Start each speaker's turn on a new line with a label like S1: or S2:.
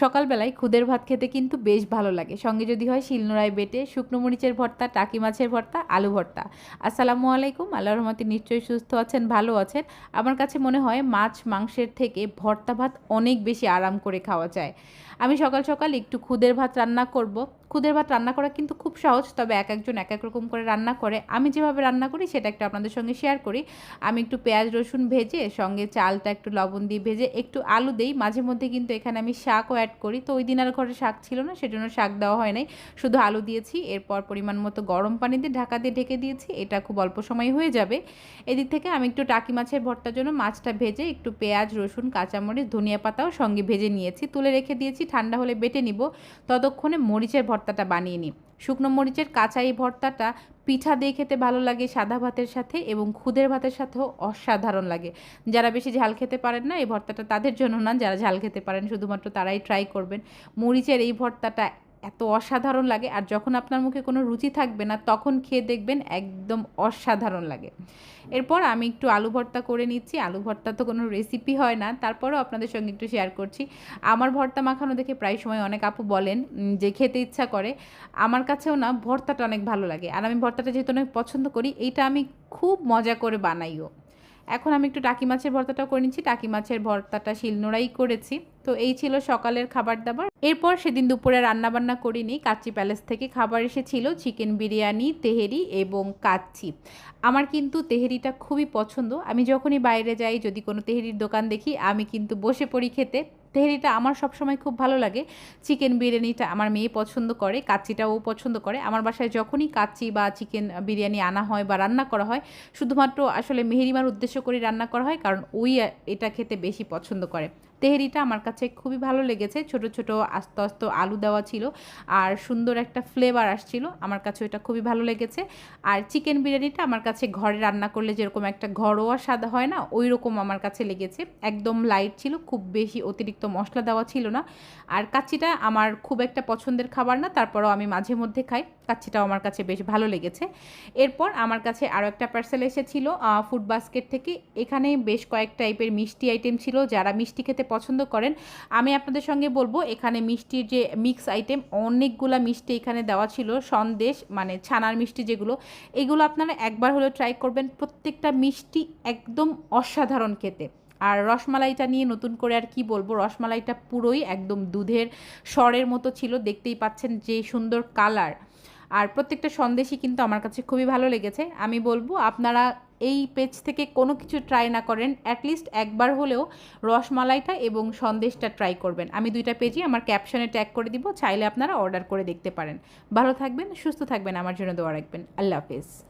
S1: সকালবেলায় খুদের ভাত খেতে কিন্তু বেশ ভালো লাগে। সঙ্গে যদি হয় শিলনোড়ায় বেটে, শুকনো মরিচের ভর্তা, টাকি মাছের ভর্তা, আলু ভর্তা। আসসালামু আলাইকুম, আল্লাহ রহমতে নিশ্চয়ই সুস্থ আছেন, ভালো আছেন। আমার কাছে মনে হয় মাছ মাংসের থেকে ভর্তা ভাত অনেক বেশি আরাম করে খাওয়া যায়। আমি সকাল সকাল একটু খুদের ভাত রান্না করব। খুদের ভাত রান্না করা কিন্তু খুব সহজ, তবে এক একজন এক এক রকম করে রান্না করে। আমি যেভাবে রান্না করি, সেটা একটু আপনাদের সঙ্গে শেয়ার করি। আমি একটু পেঁয়াজ, রসুন ভেজে, সঙ্গে চালটা একটু লবণ দিয়ে ভেজে, একটু আলু দেই। মাঝে মধ্যে কিন্তু এখানে আমি শাকও অ্যাড করি। তো ওই দিন আর ঘরে শাক ছিল না, সেজন্য শাক দেওয়া হয় নাই। শুধু আলু দিয়েছি, এরপর পরিমাণ মতো গরম পানি দিয়ে ঢাকা দিয়ে ঢেকে দিয়েছি। এটা খুব অল্প সময় হয়ে যাবে। এদিক থেকে আমি একটু টাকি মাছের ভর্তার জন্য মাছটা ভেজে একটু পেঁয়াজ, রসুন, কাঁচামরিচ, ধনিয়া পাতাও সঙ্গে ভেজে নিয়েছি। তুলে রেখে দিয়েছি, ঠান্ডা হলে বেটে নিব। ততক্ষণে মরিচের ভর্তাটা বানিয়ে নিই শুকনো মরিচের কাঁচা এই ভর্তাটা পিঠা দিয়ে খেতে ভালো লাগে, সাদা ভাতের সাথে এবং খুদের ভাতের সাথেও অসাধারণ লাগে। যারা বেশি ঝাল খেতে পারেন না, এই ভর্তাটা তাদের জন্য না, যারা ঝাল খেতে পারেন, শুধুমাত্র তারাই ট্রাই করবেন। মরিচের এই ভর্তাটা এত অসাধারণ লাগে আর যখন আপনার মুখে কোনো রুচি থাকবে না, তখন খেয়ে দেখবেন একদম অসাধারণ লাগে। এরপর আমি একটু আলু ভর্তা করে নিচ্ছি। আলু ভর্তা তো কোনো রেসিপি হয় না। তারপরেও আপনাদের সঙ্গে একটু শেয়ার করছি। আমার ভর্তা মাখানো দেখে প্রায় সময় অনেক আপু বলেন যে খেতে ইচ্ছা করে। আমার কাছেও না ভর্তাটা অনেক ভালো লাগে। আর আমি ভর্তাটা যেহেতু অনেক পছন্দ করি, এইটা আমি খুব মজা করে বানাইও। এখন আমি একটু টাকি মাছের ভর্তাটাও করে নিচ্ছি। টাকি মাছের ভর্তাটা শিলনোড়াই করেছি। তো এই ছিল সকালের খাবার দাবার। এরপর সেদিন দুপুরে রান্না বান্না করিনি। কাচ্চি প্যালেস থেকে খাবার এসেছিল। চিকেন বিরিয়ানি, তেহেরি এবং কাচ্চি। আমার কিন্তু তেহেরিটা খুবই পছন্দ। আমি যখনই বাইরে যাই, যদি কোনো তেহেরির দোকান দেখি, আমি কিন্তু বসে পড়ি খেতে। তেহেরিটা আমার সবসময় খুব ভালো লাগে। চিকেন বিরিয়ানিটা আমার মেয়ে পছন্দ করে, কাচ্চিটাও পছন্দ করে। আমার বাসায় যখনই কাচ্চি বা চিকেন বিরিয়ানি আনা হয় বা রান্না করা হয়, শুধুমাত্র আসলে মেহেরিমার উদ্দেশ্য করে রান্না করা হয়, কারণ ওই এটা খেতে বেশি পছন্দ করে। তেহেরিটা আমার কাছে খুবই ভালো লেগেছে, ছোট ছোট, আস্তে আস্তে আলু দেওয়া ছিল আর সুন্দর একটা ফ্লেভার আসছিল, আমার কাছে ওইটা খুবই ভালো লেগেছে। আর চিকেন বিরিয়ানিটা আমার কাছে ঘরে রান্না করলে যেরকম একটা ঘরোয়া স্বাদ হয় না ওই রকম আমার কাছে লেগেছে। একদম লাইট ছিল, খুব বেশি অতিরিক্ত মশলা দেওয়া ছিল না। আর কাচ্চিটা আমার খুব একটা পছন্দের খাবার না, তারপরও আমি মাঝে মধ্যে খাই। কাচ্চিটাও আমার কাছে বেশ ভালো লেগেছে। এরপর আমার কাছে আরও একটা পার্সেল এসেছিল ফুড বাস্কেট থেকে। এখানে বেশ কয়েক টাইপের মিষ্টি আইটেম ছিল, যারা মিষ্টি খেতে পছন্দ করেন। আমি আপনাদের সঙ্গে বলব, এখানে মিষ্টির যে মিক্স আইটেম অনেকগুলা মিষ্টি এখানে দেওয়া ছিল। সন্দেশ মানে ছানার মিষ্টি যেগুলো, এগুলো আপনারা একবার হলেও ট্রাই করবেন। প্রত্যেকটা মিষ্টি একদম অসাধারণ খেতে। আর রসমালাইটা নিয়ে নতুন করে আর কি বলব? রসমালাইটা পুরোই একদম দুধের স্বরের মতো ছিল, দেখতেই পাচ্ছেন যে সুন্দর কালার। আর প্রত্যেকটা সন্দেশই কিন্তু আমার কাছে খুবই ভালো লেগেছে। আমি বলব, আপনারা এই পেজ থেকে কোনো কিছু ট্রাই না করেন অ্যাটলিস্ট একবার হলেও রসমালাইটা এবং সন্দেশটা ট্রাই করবেন। আমি দুইটা পেজই আমার ক্যাপশনে ট্যাগ করে দিব, চাইলে আপনারা অর্ডার করে দেখতে পারেন। ভালো থাকবেন, সুস্থ থাকবেন, আমার জন্য দোয়া রাখবেন। আল্লাহ হাফেজ।